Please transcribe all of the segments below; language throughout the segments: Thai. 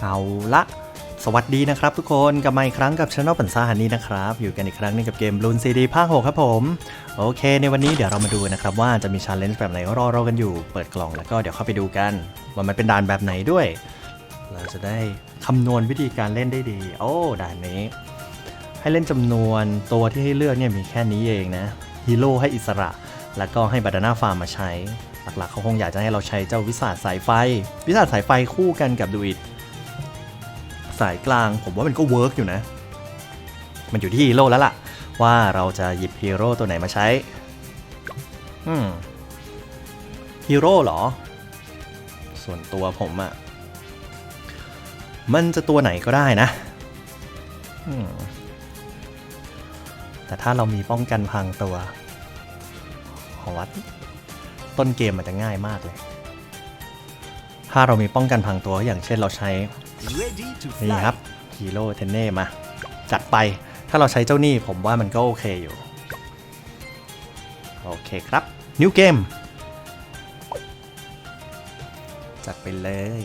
เอาละสวัสดีนะครับทุกคนกลับมาอีกครั้งกับช anel ปันซาฮันนี่นะครับ อยู่กันอีกครั้งหนึงกับเกม Bloon CD ภาค6ครับผม โอเค ในวันนี้เดี๋ยวเรามาดูนะครับ ว่าจะมีชาเลนจ์แบบไหนรอเรากันอยู่ เปิดกล่องแล้วก็เดี๋ยวเข้าไปดูกัน ว่ามันเป็นด่านแบบไหนด้วย เราจะได้คำนวณวิธีการเล่นได้ดี โอ้ด่านนี้ ให้เล่นจำนวนตัวที่ให้เลือกเนี่ยมีแค่นี้เองนะฮีโร่ให้อิสระ แล้วก็ให้บาดาน่าฟาร์มมาใช้ หลักๆเขาคงอยากจะให้เราใช้เจ้าวิสาสสายไฟ วิสาสสายไฟคู่กันกับดูอิด สายกลาง ผมว่ามันก็เวิร์กอยู่นะ มันอยู่ที่ฮีโร่แล้วล่ะ ว่าเราจะหยิบฮีโร่ตัวไหนมาใช้ อืมฮีโร่เหรอ ส่วนตัวผมอะมันจะตัวไหนก็ได้นะ แต่ถ้าเรามีป้องกันพังตัวของวัด ต้นเกมมันจะง่ายมากเลย ถ้าเรามีป้องกันพังตัวอย่างเช่นเราใช้ นี่ครับฮีโร่เทนเน่มา จัดไปถ้าเราใช้เจ้านี่ผมว่ามันก็โอเคอยู่ โอเคครับ นิวเกมจัดไปเลย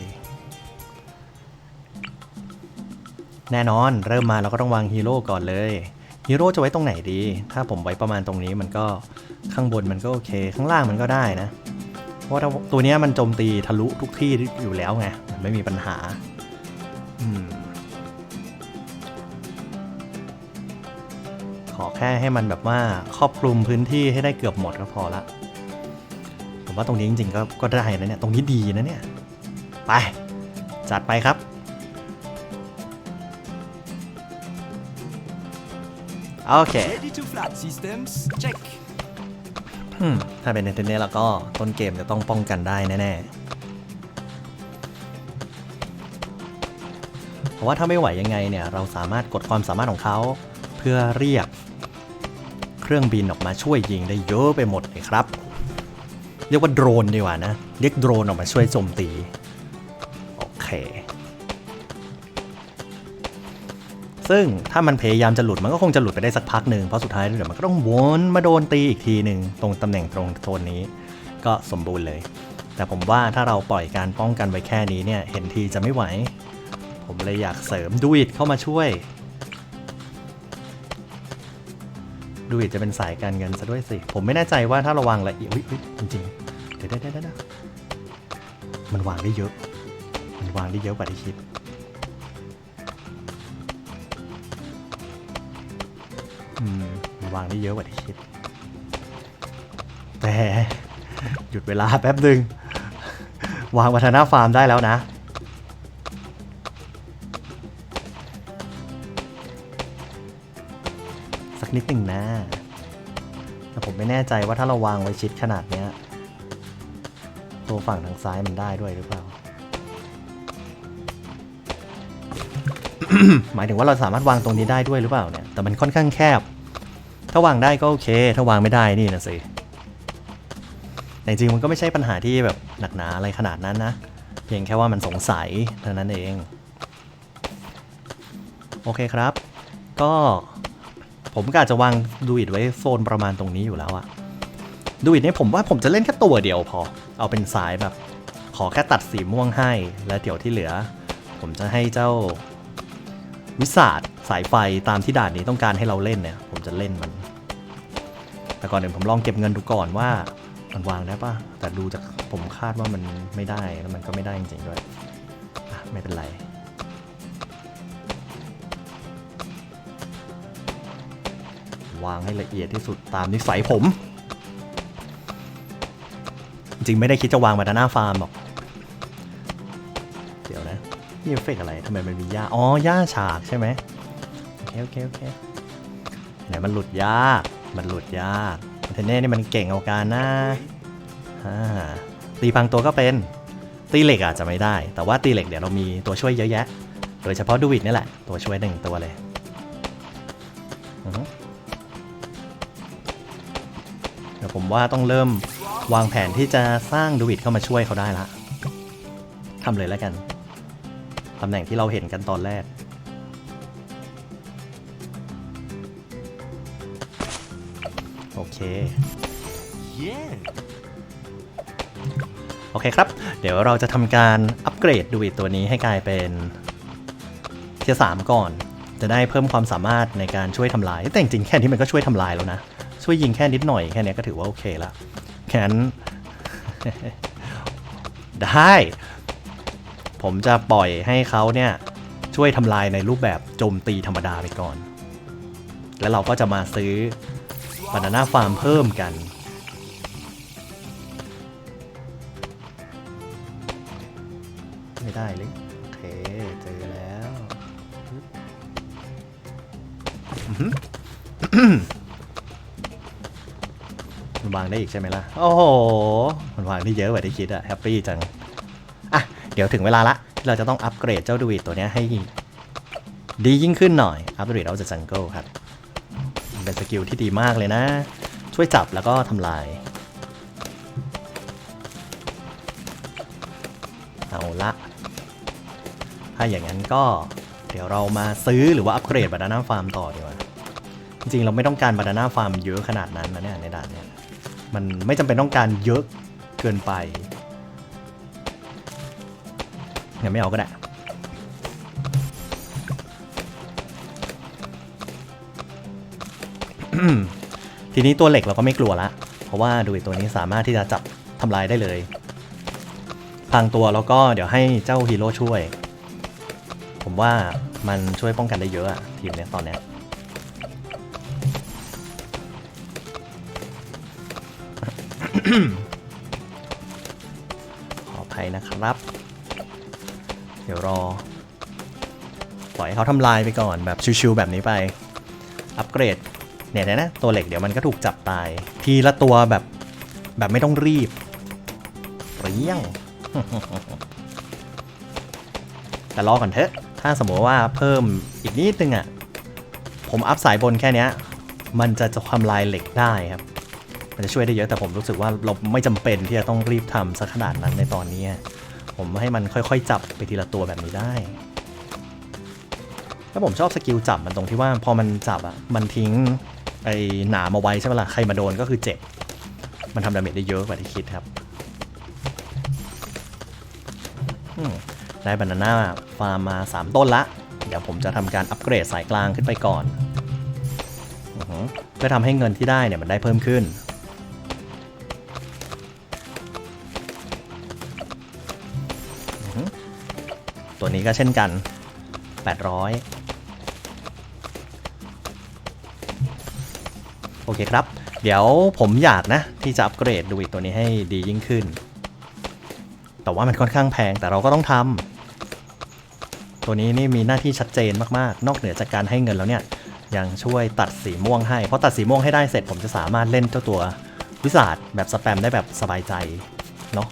แน่นอนเริ่มมาเราก็ต้องวางฮีโร่ก่อนเลยฮีโร่จะไว้ตรงไหนดี ถ้าผมไว้ประมาณตรงนี้มันก็ข้างบนมันก็โอเค ข้างล่างมันก็ได้นะ เพราะว่าตัวนี้มันโจมตีทะลุทุกที่อยู่แล้วไง มันไม่มีปัญหา แค่ให้มันแบบว่าครอบคลุมพื้นที่ให้ได้เกือบหมดก็พอละ ผมว่าตรงนี้จริงๆก็ก็ได้นะเนี่ย ตรงนี้ดีนะเนี่ย ไป จัดไปครับ โอเค Ready to fly. Systems check. อืมถ้าเป็นเนเธอร์เน็ตแล้วก็ต้นเกมจะต้องป้องกันได้แน่ๆ เพราะว่าถ้าไม่ไหวยังไงเนี่ย เราสามารถกดความสามารถของเขาเพื่อเรียก เครื่องบินออกมาช่วยยิงได้เยอะไปหมดเลยครับ เรียกว่าโดรนดีกว่านะ เรียกโดรนออกมาช่วยโจมตี โอเค ซึ่งถ้ามันพยายามจะหลุดมันก็คงจะหลุดไปได้สักพักหนึ่งเพราะสุดท้ายเดี๋ยวมันก็ต้องวนมาโดนตีอีกทีหนึ่งตรงตำแหน่งตรงโซนนี้ ก็สมบูรณ์เลย แต่ผมว่าถ้าเราปล่อยการป้องกันไว้แค่นี้เนี่ยเห็นทีจะไม่ไหว ผมเลยอยากเสริมดูอิดเข้ามาช่วย ดูอิดจะเป็นสายการเงินซะด้วยสิ ผมไม่แน่ใจว่าถ้าเราวางละเอียดจริงๆ เดี๋ยวเดี๋ยวเดี๋ยวเดี๋ยวมันวางได้เยอะ มันวางได้เยอะกว่าที่คิด อืม มันวางได้เยอะกว่าที่คิด แต่หยุดเวลาแป๊บหนึ่งวางวัฒนาฟาร์มได้แล้วนะ สักนิดหนึ่งนะแต่ผมไม่แน่ใจว่าถ้าเราวางไว้ชิดขนาดเนี้ยตัวฝั่งทางซ้ายมันได้ด้วยหรือเปล่า หมายถึงว่าเราสามารถวางตรงนี้ได้ด้วยหรือเปล่าเนี่ย แต่มันค่อนข้างแคบ ถ้าวางได้ก็โอเค ถ้าวางไม่ได้นี่นะสิแต่จริงมันก็ไม่ใช่ปัญหาที่แบบหนักหนาอะไรขนาดนั้นนะ เพียงแค่ว่ามันสงสัยเท่านั้นเอง โอเคครับ ก็ ผมก็อาจจะวางดูอิดไว้โซนประมาณตรงนี้อยู่แล้วอะดูอิดเนี่ยผมว่าผมจะเล่นแค่ตัวเดียวพอ เอาเป็นสายแบบ ขอแค่ตัดสีม่วงให้ แล้วเดี๋ยวที่เหลือ ผมจะให้เจ้าวิสาดสายไฟตามที่ด่านนี้ต้องการให้เราเล่นเนี่ย ผมจะเล่นมัน แต่ก่อนเดี๋ยวผมลองเก็บเงินดูก่อนว่ามันวางได้ปะแต่ดูจากผมคาดว่ามันไม่ได้แล้วมันก็ไม่ได้จริงๆด้วยไม่เป็นไร วางให้ละเอียดที่สุดตามนิสัยผม จริงไม่ได้คิดจะวางมาด้านหน้าฟาร์มหรอก เดี๋ยวนะนี่เอฟเฟกต์อะไรทำไมมันมีหญ้าอ๋อหญ้าฉากใช่ไหมโอเคโอเคโอเคไหนมันหลุดยากมันหลุดยากเทนเน่นี่มันเก่งเอาการนะตีพังตัวก็เป็น ตีเหล็กอาจจะไม่ได้ แต่ว่าตีเหล็กเดี๋ยวเรามีตัวช่วยเยอะแยะ โดยเฉพาะดูวิดนี่แหละ ตัวช่วยหนึ่งตัวเลย ผมว่าต้องเริ่มวางแผนที่จะสร้างดูวิดเข้ามาช่วยเขาได้ละทำเลยแล้วกัน ตำแหน่งที่เราเห็นกันตอนแรก โอเค Yeah. โอเคครับ เดี๋ยวเราจะทำการอัปเกรดดูอิดตัวนี้ให้กลายเป็นเทียสามก่อน จะได้เพิ่มความสามารถในการช่วยทำลาย แต่จริงๆแค่นี้มันก็ช่วยทำลายแล้วนะ ช่วยยิงแค่นิดหน่อยแค่นี้ก็ถือว่าโอเคละแค่นั้นได้ ผมจะปล่อยให้เขาเนี่ยช่วยทำลายในรูปแบบโจมตีธรรมดาไปก่อน แล้วเราก็จะมาซื้อบานาน่าฟาร์มเพิ่มกัน ไม่ได้เลยโอเคเจอแล้ว วางได้อีกใช่ไหมล่ะ โอ้โห มันวางได้เยอะกว่าที่คิดอะแฮปปี้จัง อะ เดี๋ยวถึงเวลาละที่เราจะต้องอัปเกรดเจ้าดูวิดตัวเนี้ยให้ดียิ่งขึ้นหน่อยอัปเกรดเอาจากจังเกิลครับ เป็นสกิลที่ดีมากเลยนะ ช่วยจับแล้วก็ทำลาย เอาละถ้าอย่างนั้นก็เดี๋ยวเรามาซื้อหรือว่าอัปเกรดบานาน่าฟาร์มต่อดีกว่า จริงๆ เราไม่ต้องการบานาน่าฟาร์มเยอะขนาดนั้นนะเนี่ยในด่านเนี่ย มันไม่จำเป็นต้องการเยอะเกินไปยังไม่เอาก็ได้ทีนี้ตัวเหล็กเราก็ไม่กลัวละ เพราะว่าดูตัวนี้สามารถที่จะจับทำลายได้เลยพลางตัวแล้วก็เดี๋ยวให้เจ้าฮีโร่ช่วย ผมว่ามันช่วยป้องกันได้เยอะอะทีมเนี้ยตอนเนี้ย ขออภัยนะครับ เดี๋ยวรอ ปล่อยให้เขาทำลายไปก่อนแบบชิวๆแบบนี้ไป อัปเกรด เนี่ยนะ ตัวเหล็กเดี๋ยวมันก็ถูกจับตาย ทีละตัวแบบแบบไม่ต้องรีบเรี้ยง แต่รอก่อนเถอะ ถ้าสมมติว่าเพิ่มอีกนิดนึงอะ่ะ ผมอัพสายบนแค่นี้มันจะจะทำลายเหล็กได้ครับ มันจะช่วยได้เยอะแต่ผมรู้สึกว่าเราไม่จำเป็นที่จะต้องรีบทำสักขนาดนั้นในตอนนี้ ผมให้มันค่อยๆ จับไปทีละตัวแบบนี้ได้แล้วผมชอบสกิลจับมันตรงที่ว่าพอมันจับอะมันทิ้งไอ้หนามเอาไว้ใช่ไหมล่ะใครมาโดนก็คือเจ็บ มันทำดาเมจได้เยอะกว่าที่คิดครับได้บานาน่าฟาร์มมา 3 ต้นละ เดี๋ยวผมจะทำการอัปเกรดสายกลางขึ้นไปก่อนเพื่อทำให้เงินที่ได้เนี่ยมันได้เพิ่มขึ้น ตัวนี้ก็เช่นกัน 800 โอเคครับ เดี๋ยวผมอยากนะ ที่จะอัปเกรดดูอีกตัวนี้ให้ดียิ่งขึ้น แต่ว่ามันค่อนข้างแพงแต่เราก็ต้องทำตัวนี้นี่มีหน้าที่ชัดเจนมากๆ นอกเหนือจากการให้เงินแล้วเนี่ยยังช่วยตัดสีม่วงให้ เพราะตัดสีม่วงให้ได้เสร็จผมจะสามารถเล่นเจ้าตัววิสาดแบบสแปมได้แบบสบายใจเนาะ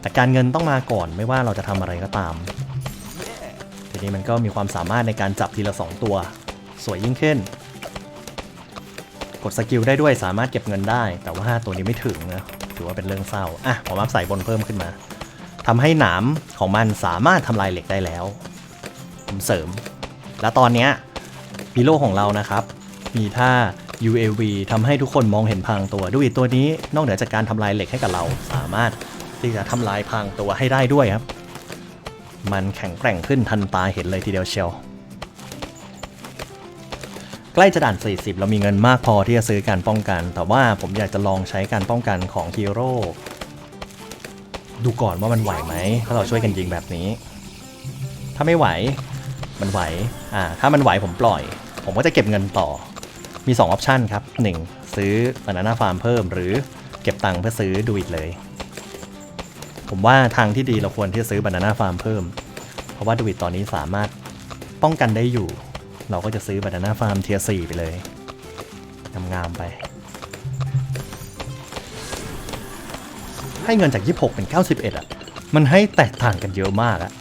แต่การเงินต้องมาก่อนไม่ว่าเราจะทำอะไรก็ตาม ทีนี้มันก็มีความสามารถในการจับทีละ 2 ตัว สวยยิ่งขึ้น กดสกิลได้ด้วยสามารถเก็บเงินได้ แต่ว่าตัวนี้ไม่ถึงนะถือว่าเป็นเรื่องเศร้าอะผมอัพใส่บนเพิ่มขึ้นมาทำให้หนามของมันสามารถทำลายเหล็กได้แล้ว ผมเสริม และตอนเนี้ยฮีโร่ของเรานะครับ มีท่า UAV ทำให้ทุกคนมองเห็นพรางตัวด้วยตัวนี้นอกเหนือจากการทำลายเหล็กให้กับเรา สามารถที่จะทำลายพรางตัวให้ได้ด้วยครับ มันแข็งแกร่งขึ้นทันตาเห็นเลยทีเดียวเชียวใกล้จะด่าน 40 เรามีเงินมากพอที่จะซื้อการป้องกัน แต่ว่าผมอยากจะลองใช้การป้องกันของฮีโร่ดูก่อนว่ามันไหวไหมถ้าเราช่วยกันยิงแบบนี้ ถ้าไม่ไหวมันไหวอ่าถ้ามันไหวผมปล่อย ผมก็จะเก็บเงินต่อมี2ออปชันครับ 1. ซื้อบานาน่าฟาร์มเพิ่มหรือเก็บตังค์เพื่อซื้อดูอีกเลย ผมว่าทางที่ดีเราควรที่จะซื้อบานาน่าฟาร์มเพิ่ม เพราะว่าดูวิดตอนนี้สามารถป้องกันได้อยู่ เราก็จะซื้อบานาน่าฟาร์มเทียร์4ไปเลยงามๆไป ให้เงินจาก 26 เป็น 91 อะ มันให้แตกต่างกันเยอะมากอะ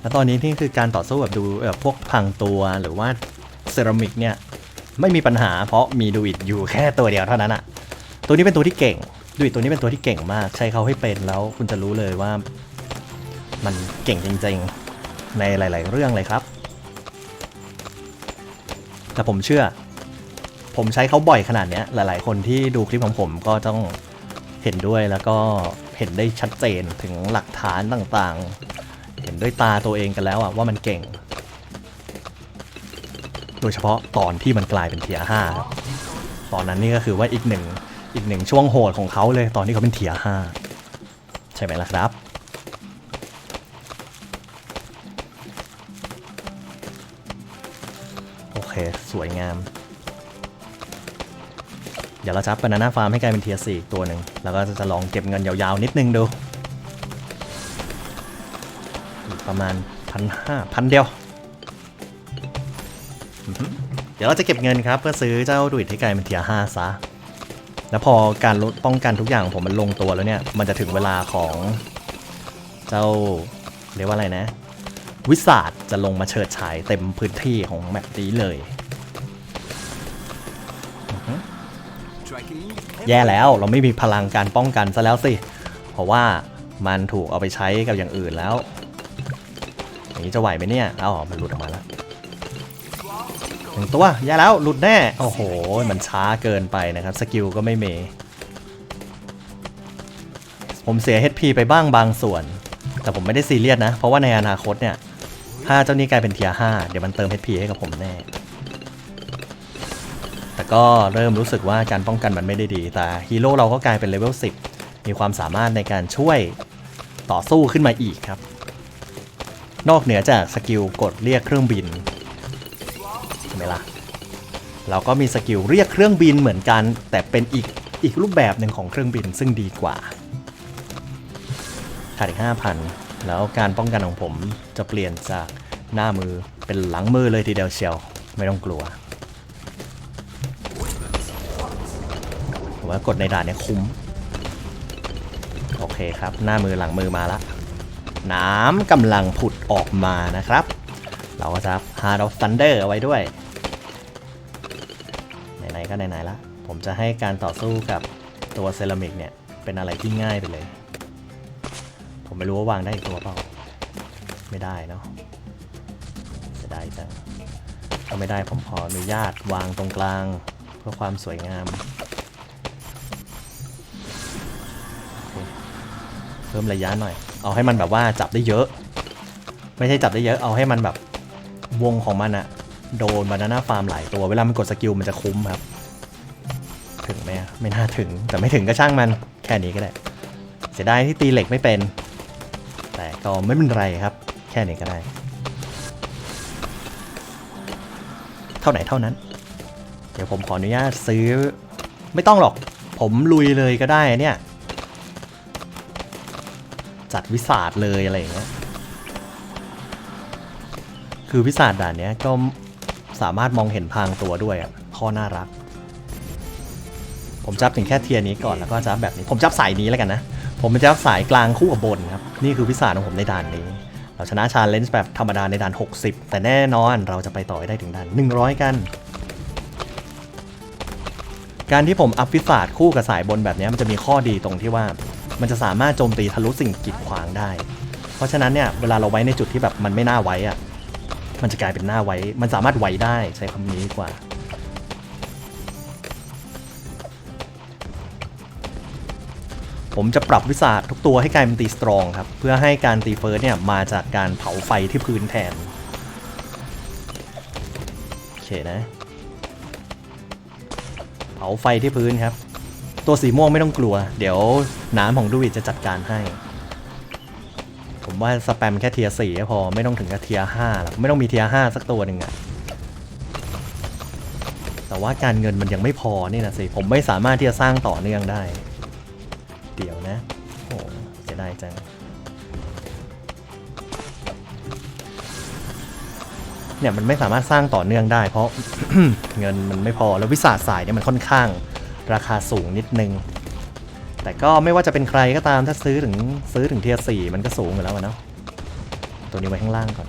แล้วตอนนี้นี่คือการต่อสู้แบบดูแบบพวกพังตัวหรือว่าเซรามิกเนี่ย ไม่มีปัญหาเพราะมีดูอิดอยู่แค่ตัวเดียวเท่านั้นอะตัวนี้เป็นตัวที่เก่ง ดูอิดตัวนี้เป็นตัวที่เก่งมาก ใช้เขาให้เป็นแล้วคุณจะรู้เลยว่า มันเก่งจริงๆ ในหลาย ๆ เรื่องเลยครับ แต่ผมเชื่อ ผมใช้เขาบ่อยขนาดนี้หลาย ๆ คนที่ดูคลิปของผมก็ต้องเห็นด้วยแล้วก็เห็นได้ชัดเจนถึงหลักฐานต่างๆ เห็นด้วยตาตัวเองกันแล้วอะว่ามันเก่ง โดยเฉพาะตอนที่มันกลายเป็นเทียห้าตอนนั้นนี่ก็คือว่าอีกหนึ่ง อีกหนึ่งช่วงโหดของเขาเลยตอนที่เขาเป็นเทียห้าใช่ไหมล่ะครับ โอเค สวยงาม เดี๋ยวเราจะอัพบานาน่าฟาร์มให้กลายเป็นเทียสี่อีกตัวหนึ่งแล้วก็จะลองเก็บเงินยาวๆนิดนึงดูประมาณพันห้าพันเดียว เดี๋ยวเราจะเก็บเงินครับ เพื่อซื้อเจ้าดุยที่กลายเป็นเทียห้าซะ แล้วพอการลดป้องกันทุกอย่างของผมมันลงตัวแล้วเนี่ย มันจะถึงเวลาของเจ้าเรียกว่าอะไรนะ วิสาดจะลงมาเฉิดฉายเต็มพื้นที่ของแมปนี้เลย แย่แล้วเราไม่มีพลังการป้องกันซะแล้วสิ เพราะว่ามันถูกเอาไปใช้กับอย่างอื่นแล้ว อย่างนี้จะไหวไหมเนี่ยเอาอมันหลุดออกมาแล้ว หนึ่งตัวแย่าแล้วหลุดแน่ โอ้โห มันช้าเกินไปนะครับ สกิลก็ไม่มีผมเสีย HP ไปบ้างบางส่วน แต่ผมไม่ได้ซีเรียสนะ เพราะว่าในอนาคตเนี่ยถ้าเจ้านี้กลายเป็นเทียร์5เดี๋ยวมันเติม HP ให้กับผมแน่ แต่ก็เริ่มรู้สึกว่าการป้องกันมันไม่ได้ดี แต่ฮีโร่เราก็กลายเป็นเลเวล10 มีความสามารถในการช่วยต่อสู้ขึ้นมาอีกครับ นอกเหนือจากสกิลกดเรียกเครื่องบิน ช่ไหมล่ะ เราก็มีสกิลเรียกเครื่องบินเหมือนกัน แต่เป็นอีกอีกรูปแบบหนึ่งของเครื่องบินซึ่งดีกว่าขาดอีก5,000 แล้วการป้องกันของผมจะเปลี่ยนจากหน้ามือเป็นหลังมือเลยทีเดียวเชียว ไม่ต้องกลัวผมว่ากดในด่านเนี่ยคุ้ม โอเคครับ หน้ามือหลังมือมาละ น้ำกำลังผุดออกมานะครับ เราก็จะ Heart of Thunder เอาไว้ด้วย ก็ไหนๆละ ผมจะให้การต่อสู้กับตัวเซรามิกเนี่ย เป็นอะไรที่ง่ายไปเลย ผมไม่รู้ว่าวางได้อีกตัวเปล่า ไม่ได้เนาะเสียดายจังถ้าไม่ได้ผมขออนุญาตวางตรงกลาง เพื่อความสวยงามเพิ่มระยะหน่อย เอาให้มันแบบว่าจับได้เยอะ ไม่ใช่จับได้เยอะ เอาให้มันแบบวงของมันอะโดนบานาน่าฟาร์มหลายตัว เวลามันกดสกิลมันจะคุ้มครับ ไม่น่าถึงแต่ไม่ถึงก็ช่างมันแค่นี้ก็ได้ เสียดายที่ตีเหล็กไม่เป็น แต่ก็ไม่เป็นไรครับ แค่นี้ก็ได้ เท่าไหนเท่านั้น เดี๋ยวผมขออนุญาตซื้อ ไม่ต้องหรอก ผมลุยเลยก็ได้เนี่ย จัดวิสาดเลยอะไรอย่างเงี้ยคือวิสาดด่านเนี้ยก็สามารถมองเห็นพางตัวด้วยอะข้อน่ารัก ผมจับถึงแค่เทียนี้ก่อนแล้วก็จับแบบนี้ ผมจับสายนี้แล้วกันนะ ผมจะจับสายกลางคู่กับบนครับ นี่คือวิสาของผมในด่านนี้ เราชนะชาเลนจ์แบบธรรมดาในด่าน 60 แต่แน่นอนเราจะไปต่อได้ถึงด่าน 100 กัน การที่ผมอัพวิสาคู่กับสายบนแบบนี้มันจะมีข้อดีตรงที่ว่า มันจะสามารถโจมตีทะลุสิ่งกีดขวางได้ เพราะฉะนั้นเนี่ยเวลาเราไว้ในจุดที่แบบมันไม่น่าไว้อะมันจะกลายเป็นหน้าไว้ มันสามารถไว้ได้ใช้คำนี้ดีกว่า ผมจะปรับวิสาทุกตัวให้กลายเป็นตีสตรองครับ เพื่อให้การตีเฟิร์สเนี่ยมาจากการเผาไฟที่พื้นแทน โอเคนะ เผาไฟที่พื้นครับ ตัวสีม่วงไม่ต้องกลัว เดี๋ยวน้ำของดูวิดจะจัดการให้ ผมว่าสแปมแค่เทียร์สี่พอไม่ต้องถึงกับเทียร์ห้าหรอกไม่ต้องมีเทียร์ห้าสักตัวหนึ่งอะแต่ว่าการเงินมันยังไม่พอนี่นะสิ ผมไม่สามารถที่จะสร้างต่อเนื่องได้ เดี๋ยวนะโอ้เสียดายจังเนี่ยมันไม่สามารถสร้างต่อเนื่องได้ เพราะ เงินมันไม่พอแล้ววิสาสายเนี่ยมันค่อนข้างราคาสูงนิดนึง แต่ก็ไม่ว่าจะเป็นใครก็ตามถ้าซื้อถึงซื้อถึงเทียร์สี่มันก็สูงอยู่แล้วเนาะตัวนี้ไว้ข้างล่างก่อน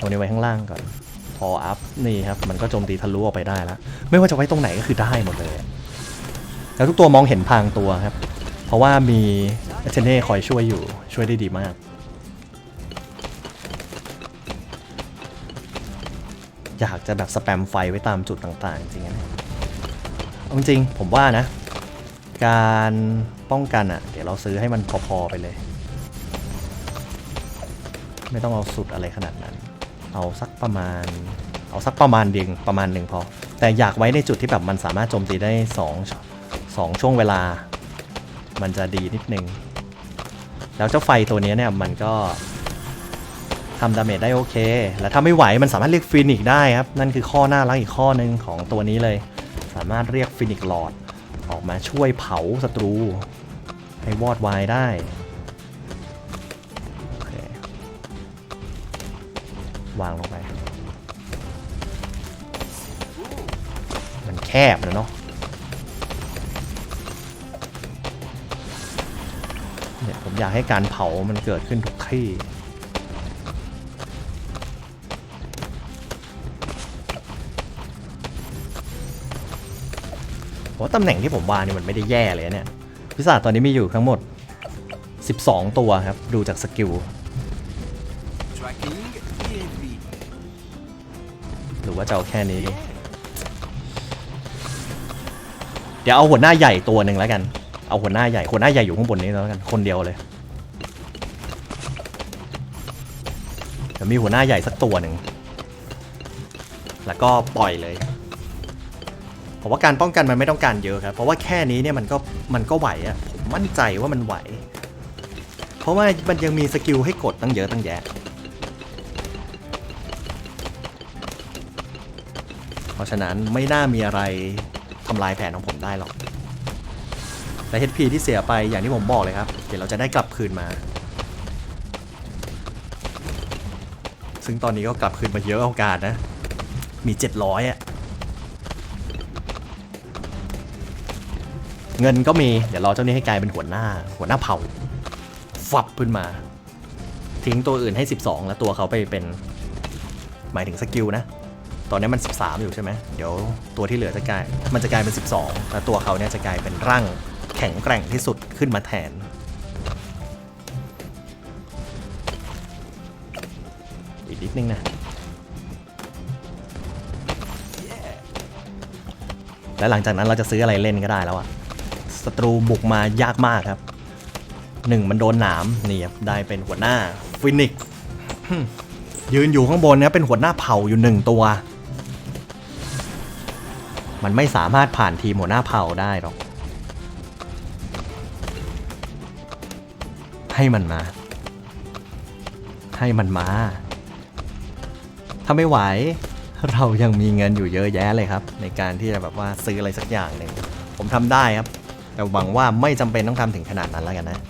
ตัวนี้ไว้ข้างล่างก่อน พออัพนี่ครับมันก็โจมตีทะลุออกไปได้แล้วไม่ว่าจะไว้ตรงไหนก็คือได้หมดเลย แล้วทุกตัวมองเห็นพรางตัวครับ เพราะว่ามีเชเน่คอยช่วยอยู่ช่วยได้ดีมากอยากจะแบบสแปมไฟไว้ตามจุดต่างๆ จริงๆนะจริงผมว่านะ การป้องกันอะ่ะ เดี๋ยวเราซื้อให้มันพอๆไปเลย ไม่ต้องเอาสุดอะไรขนาดนั้น เอาสัก ประมาณ เอาสักประมาณเดียงประมาณหนึ่งพอ แต่อยากไว้ในจุดที่แบบมันสามารถโจมตีได้สองสองช่วงเวลา มันจะดีนิดนึง แล้วเจ้าไฟตัวนี้เนี่ยมันก็ทำดาเมจได้โอเค แล้วถ้าไม่ไหวมันสามารถเรียกฟินิกได้ครับ นั่นคือข้อน่ารักอีกข้อหนึ่งของตัวนี้เลย สามารถเรียกฟินิกหลอด ออกมาช่วยเผาศัตรู ให้วอดวายได้วางลงไป แคบนะเนาะเนี่ยผมอยากให้การเผามันเกิดขึ้นทุกที่ผมว่าตำแหน่งที่ผมวางนี่มันไม่ได้แย่เลยเนี่ยพิศาจตอนนี้มีอยู่ทั้งหมด 12 ตัวครับ ดูจากสกิลหรือว่าจะเอาแค่นี้ เดี๋ยวเอาหัวหน้าใหญ่ตัวหนึ่งแล้วกัน เอาหัวหน้าใหญ่หัวหน้าใหญ่อยู่ข้างบนนี้แล้วกัน คนเดียวเลย เดี๋ยวมีหัวหน้าใหญ่สักตัวหนึ่ง แล้วก็ปล่อยเลยผมว่าการป้องกันมันไม่ต้องการเยอะครับ เพราะว่าแค่นี้เนี่ยมันก็มันก็ไหวอะผมมั่นใจว่ามันไหว เพราะว่ามันยังมีสกิลให้กดตั้งเยอะตั้งแยะ เพราะฉะนั้นไม่น่ามีอะไร ทำลายแผนของผมได้หรอกแต่ HP ที่เสียไปอย่างที่ผมบอกเลยครับ เดี๋ยวเราจะได้กลับคืนมา ซึ่งตอนนี้ก็กลับคืนมาเยอะโอกาสนะ มี 700อะเงินก็มี เดี๋ยวรอเจ้านี้ให้กลายเป็นหัวหน้า หัวหน้าเผ่า ฟับขึ้นมา ทิ้งตัวอื่นให้ 12 แล้วตัวเขาไปเป็น หมายถึงสกิลนะ ตอนนี้มัน 13 อยู่ใช่ไหมเดี๋ยวตัวที่เหลือจะกลาย มันจะกลายเป็น 12 แล้วตัวเขาเนี่ยจะกลายเป็นร่างแข็งแกร่งที่สุดขึ้นมาแทน อีกนิดนึงนะและหลังจากนั้นเราจะซื้ออะไรเล่นก็ได้แล้วอะศัตรูบุกมายากมากครับหนึ่งมันโดนหนามนี่ครับได้เป็นหัวหน้าฟินิกยืนอยู่ข้างบนนะครับเป็นหัวหน้าเผ่าอยู่หนึ่งตัว มันไม่สามารถผ่านทีมหัวหน้าเผ่าได้หรอก ให้มันมา ให้มันมา ถ้าไม่ไหว เรายังมีเงินอยู่เยอะแยะเลยครับ ในการที่จะแบบว่าซื้ออะไรสักอย่างหนึ่ง ผมทำได้ครับ แต่หวังว่าไม่จำเป็นต้องทำถึงขนาดนั้นแล้วกันนะ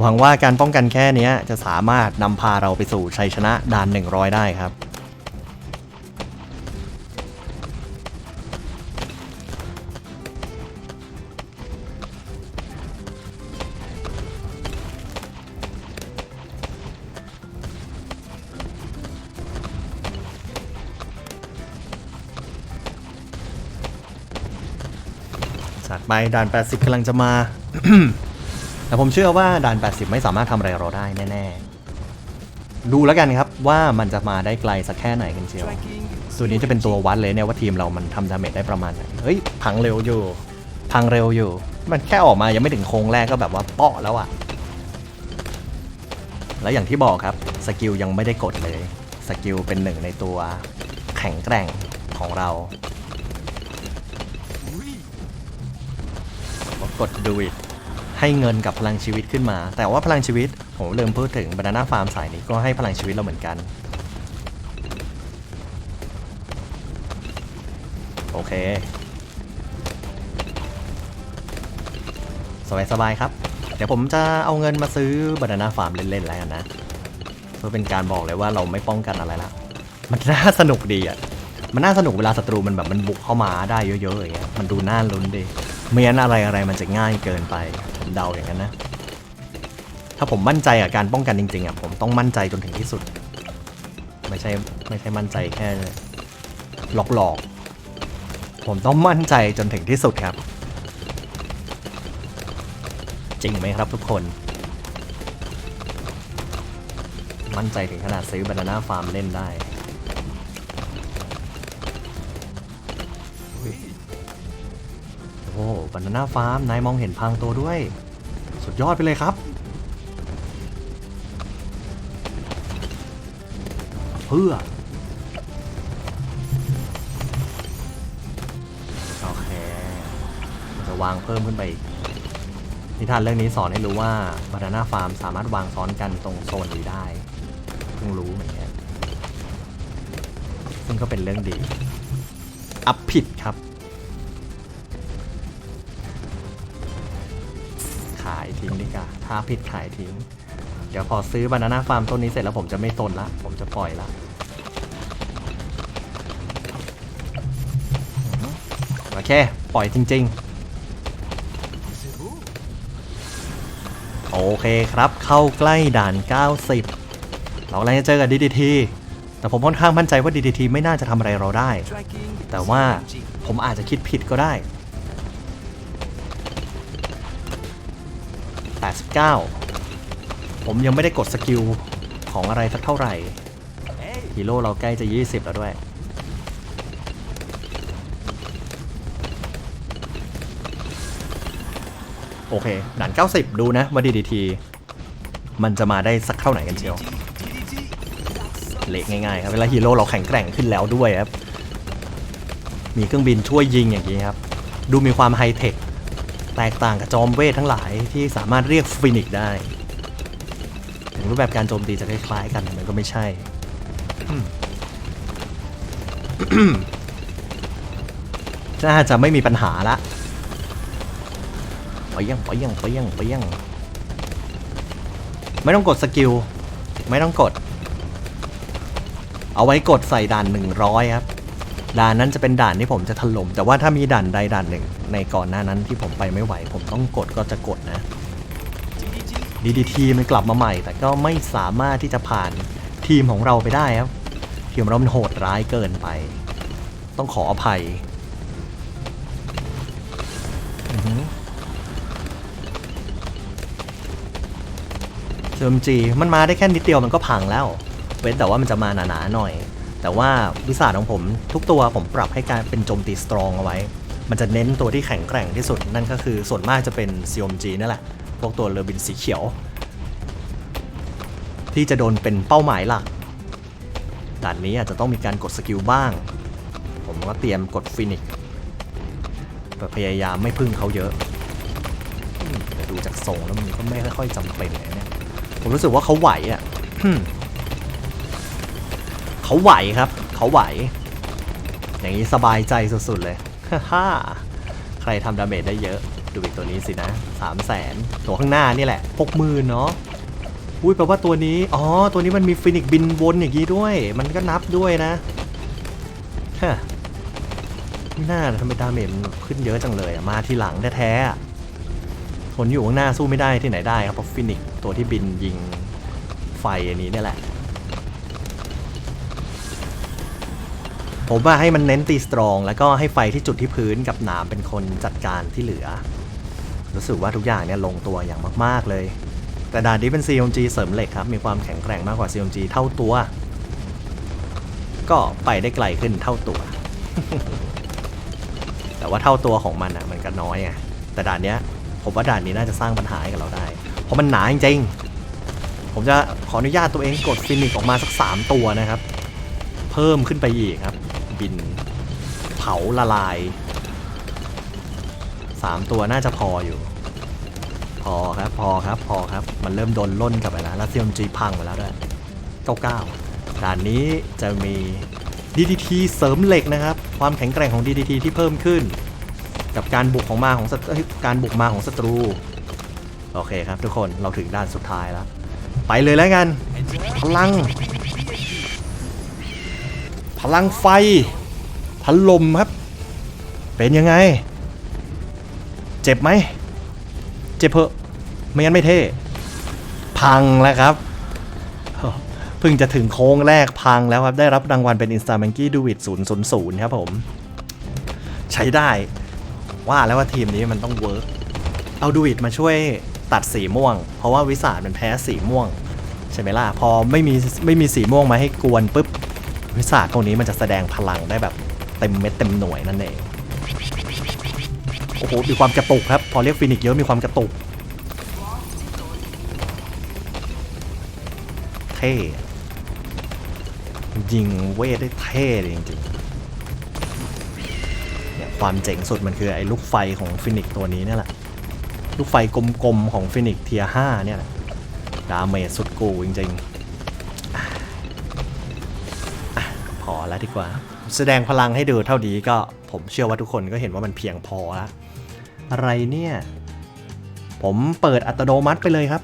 หวังว่าการป้องกันแค่นี้จะสามารถนำพาเราไปสู่ชัยชนะด่าน 100 ได้ครับ ไปด่าน 80กำลังจะมา แต่ผมเชื่อว่าด่าน 80 ไม่สามารถทำอะไรเราได้แน่ๆ ดูแล้วกันครับว่ามันจะมาได้ไกลสักแค่ไหนกันเชียว Tracking ตัวนี้จะเป็นตัววัดเลยเนี่ยว่าทีมเรามันทำดาเมจได้ประมาณไหนเฮ้ยพังเร็วอยู่พังเร็วอยู่ มันแค่ออกมายังไม่ถึงโค้งแรกก็แบบว่าเปาะแล้วอะแล้วอย่างที่บอกครับสกิลยังไม่ได้กดเลยสกิลเป็นหนึ่งในตัวแข็งแกร่งของเรา กดดูอิให้เงินกับพลังชีวิตขึ้นมา แต่ว่าพลังชีวิตผมลืมพูดถึงบานาน่าฟาร์มสายนี้ก็ให้พลังชีวิตเราเหมือนกัน โอเค สบายๆครับ เดี๋ยวผมจะเอาเงินมาซื้อบานาน่าฟาร์มเล่นๆแล้วกันนะเพื่อเป็นการบอกเลยว่าเราไม่ป้องกันอะไรละมันน่าสนุกดีอะมันน่าสนุกเวลาศัตรูมันแบบมันบุกเข้ามาได้เยอะๆอย่างเงี้ยมันดูน่าลุ้นดี ไม่งั้นอะไรอะไรมันจะง่ายเกินไปผมเดาอย่างนั้นนะ ถ้าผมมั่นใจกับการป้องกันจริงๆอะผมต้องมั่นใจจนถึงที่สุด ไม่ใช่ไม่ใช่มั่นใจแค่หลอกหลอกๆผมต้องมั่นใจจนถึงที่สุดครับ จริงไหมครับทุกคน มั่นใจถึงขนาดซื้อบานาน่าฟาร์มเล่นได้านาน่าฟาร์มนายมองเห็นพังตัวด้วย สุดยอดไปเลยครับเพื่อโอเคจะวางเพิ่มขึ้นไปอีกนิทานเรื่องนี้สอนให้รู้ว่าบานาน่าฟาร์มสามารถวางซ้อนกันตรงโซนนี้ได้เพิ่งรู้เหมือนกันซึ่งก็เป็นเรื่องดี อัพผิดครับ ทิ้งดีกว่าถ้าผิดขายทิ้ง เดี๋ยวพอซื้อบานาน่าฟาร์มต้นนี้เสร็จแล้วผมจะไม่ตนละ ผมจะปล่อยละโอเค ปล่อยจริง ๆ โอเคครับ เข้าใกล้ด่าน 90 เรากำลังจะเจอกับ DDT แต่ผมค่อนข้างมั่นใจว่า DDT ไม่น่าจะทำอะไรเราได้ แต่ว่าผมอาจจะคิดผิดก็ได้ 89 ผมยังไม่ได้กดสกิลของอะไรสักเท่าไหร่ฮีโร่เราใกล้จะ 20 แล้วด้วย โอเคด่าน 90 ดูนะว่า DDT มันจะมาได้สักเท่าไหนกันเชียว เละง่ายๆครับ เวลาฮีโร่เราแข็งแกร่งขึ้นแล้วด้วยครับ มีเครื่องบินช่วยยิงอย่างนี้ครับ ดูมีความไฮเทค แตกต่างกับจอมเวททั้งหลายที่สามารถเรียกฟินิกได้ ถึงรูปแบบการโจมตีจะคล้ายๆกันแต่มันก็ไม่ใช่ น่าจะไม่มีปัญหาละไปยังไปยังไปยังไปยังไม่ต้องกดสกิล ไม่ต้องกด เอาไว้กดใส่ด่าน 100 ครับ ด่านนั้นจะเป็นด่านที่ผมจะถล่มแต่ว่าถ้ามีด่านใดด่านหนึ่ง ในก่อนหน้านั้นที่ผมไปไม่ไหว ผมต้องกดก็จะกดนะ DDT. DDT มันกลับมาใหม่ แต่ก็ไม่สามารถที่จะผ่านทีมของเราไปได้ครับ ทีมเรามันโหดร้ายเกินไป ต้องขออภัยอือหือ CMG มันมาได้แค่นิดเดียวมันก็พังแล้ว เว้นแต่ว่ามันจะมาหนาๆหน่อย แต่ว่าวิสาของผมทุกตัวผมปรับให้การเป็นโจมตีสตรองเอาไว้ มันจะเน้นตัวที่แข็งแกร่งที่สุด นั่นก็คือส่วนมากจะเป็น CMG นั่นแหละ พวกตัวเรือบินสีเขียว ที่จะโดนเป็นเป้าหมายหลักด่านนี้อาจจะต้องมีการกดสกิลบ้าง ผมก็เตรียมกดฟินิกพยายามไม่พึ่งเขาเยอะอืมแต่ดูจากทรงแล้วมันก็ไม่ค่อยจำเป็นนะเนี่ย ผมรู้สึกว่าเขาไหวอะเขาไหวครับ เขาไหว อย่างนี้สบายใจสุดๆเลย ฮ่าใครทำดาเมจได้เยอะ ดูอีกตัวนี้สินะสามแสนตัวข้างหน้านี่แหละหกหมื่นเนาะอุ้ยแปลว่าตัวนี้ อ๋อ ตัวนี้มันมีฟินิกบินวนอย่างนี้ด้วย มันก็นับด้วยนะฮะไม่น่าทำไมดาเมจมันขึ้นเยอะจังเลยมาทีหลังแท้ๆอะคนอยู่ข้างหน้าสู้ไม่ได้ที่ไหนได้ครับเพราะฟินิกตัวที่บินยิงไฟอันนี้นี่แหละ ผมว่าให้มันเน้นตีสตรอง แล้วก็ให้ไฟที่จุดที่พื้นกับหนามเป็นคนจัดการที่เหลือ รู้สึกว่าทุกอย่างเนี่ยลงตัวอย่างมากๆเลย แต่ด่านนี้เป็น CMG เสริมเหล็กครับ มีความแข็งแกร่งมากกว่า CMG เท่าตัว ก็ไปได้ไกลขึ้นเท่าตัว แต่ว่าเท่าตัวของมันอะมันก็น้อยไงแต่ด่านเนี้ยผมว่าด่านนี้น่าจะสร้างปัญหาให้กับเราได้ เพราะมันหนาจริงๆ ผมจะขออนุญาตตัวเองกดฟินิกออกมาสัก 3 ตัวนะครับ เพิ่มขึ้นไปอีกครับ บิน เผาละลาย 3 ตัวน่าจะพออยู่ พอครับพอครับพอครับ มันเริ่มโดนล่นกลับไปแล้วแล้ว CMG พังไปแล้วด้วย99ด่านนี้จะมี DDT เสริมเหล็กนะครับ ความแข็งแกร่งของ DDT ที่เพิ่มขึ้น กับการบุกของมาของการบุกมาของศัตรู โอเคครับทุกคนเราถึงด้านสุดท้ายแล้ว ไปเลยแล้วกัน พลัง พลังไฟถล่มครับ เป็นยังไง เจ็บไหม เจ็บเพอะไม่งั้นไม่เท่ พังแล้วครับเพิ่งจะถึงโค้งแรกพังแล้วครับ ได้รับรางวัลเป็น Insta m a n k y Do It 000 ครับผม ใช้ได้ ว่าแล้วว่าทีมนี้มันต้องเวิร์กเอาดูอิดมาช่วยตัดสีม่วง เพราะว่าวิสาดมันแพ้สีม่วง ใช่ไหมล่ะ พอไม่มีไม่มีสีม่วงมาให้กวนปุ๊บ วิสาดพวกนี้มันจะแสดงพลังได้แบบเต็มเม็ดเต็มหน่วยนั่นเองโอ้โหมีความกระตุกครับ พอเรียกฟินิกเยอะมีความกระตุกเท่ยิงเวทได้เท่เลยจริงๆเนี่ยความเจ๋งสุดมันคือไอ้ลูกไฟของฟินิกตัวนี้เนี่ยแหละ ลูกไฟกลมๆของฟินิกเทียห้าเนี่ยแหละดาเมจสุดกูจริงๆ อะพอแล้วดีกว่า แสดงพลังให้ดูเท่านี้ก็ผมเชื่อว่าทุกคนก็เห็นว่ามันเพียงพอแล้วอะไรเนี่ย ผมเปิดอัตโนมัติไปเลยครับ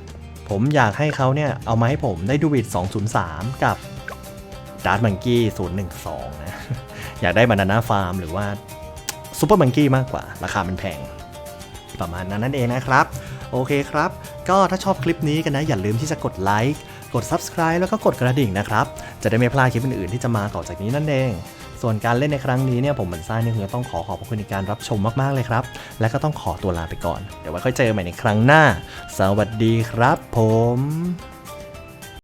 ผมอยากให้เขาเนี่ย เอามาให้ผมได้ดูบิด203 กับดาร์ m มังกี้012 นะ อยากได้บานาน่าฟาร์มหรือว่าซูเปอร์มังกี้มากกว่า ราคามันแพง ประมาณนั้นนั่นเองนะครับ โอเคครับ ก็ถ้าชอบคลิปนี้กันนะ อย่าลืมที่จะกดไลค์ กด Subscribe แล้วก็กดกระดิ่งนะครับ จะได้ไม่พลาดคลิปอื่นๆที่จะมาต่อจากนี้นั่นเอง ส่วนการเล่นในครั้งนี้เนี่ยผมเหมือนซ่าเนี่ยคงจะต้องขอขอบคุณในการรับชมมากๆเลยครับ และก็ต้องขอตัวลาไปก่อน เดี๋ยวไว้ค่อยเจอกันใหม่ในครั้งหน้า สวัสดีครับผม